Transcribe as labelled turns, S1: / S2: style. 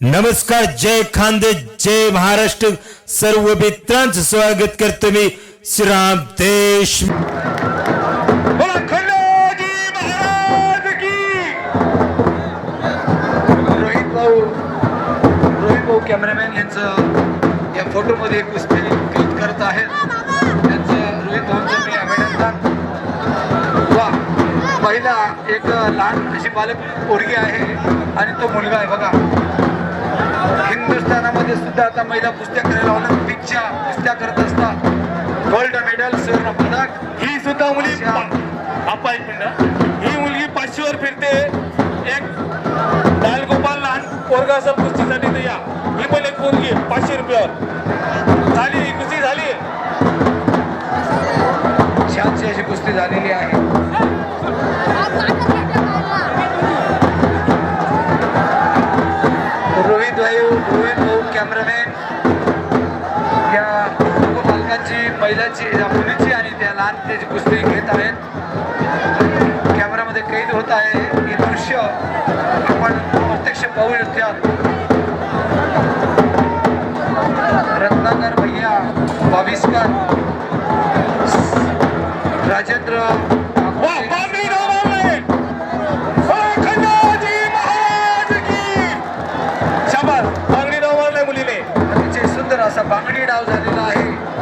S1: नमस्कार जय खानदे जय महाराष्ट्र. सर्व मित्रांचं स्वागत करतो मी श्रीराम देश
S2: रोहित भाऊ रोहित भाऊ कॅमेरामॅन यांचं या फोटोमध्ये कुस्ती क्लिक करत आहेत. त्यांचं रोहित भाऊंचं मी अभिनंदन. वा पहिला एक लहान अशी बालक पोरगी आहे आणि तो मुलगा आहे बघा. सुद्धा आता महिला कुस्त्या करायला ऑलिम्पिकच्या कुस्त्या करत असतात. गोल्ड मेडल सुवर्ण पदक.
S3: ही सुद्धा मुली
S2: अशा-
S3: आपा एक मिनिट ही. मुलगी पाचशेवर फिरते. एक बालगोपाल लहान पोरगा असं कुस्तीसाठी तर या. ही पण एक मुलगी आहे, पाचशे रुपयावर. झाली ही कुस्ती झाली.
S2: छानशी अशी कुस्ती झालेली आहे. रोहित भाऊ रोहित भाऊ कॅमेरामॅन या बालकांची महिलांची मुलीची आणि त्या लहान त्याची कुस्ती घेत आहेत. कॅमेरामध्ये कैद होत आहे. हे दृश्य आपण प्रत्यक्ष पाहू शकतो. रत्नाकर भैया बावीसकर. राजेंद्र
S3: शाबास बांगडी मारलाय मुलीने.
S2: अतिशय सुंदर असा बांगडी डाव झालेला आहे.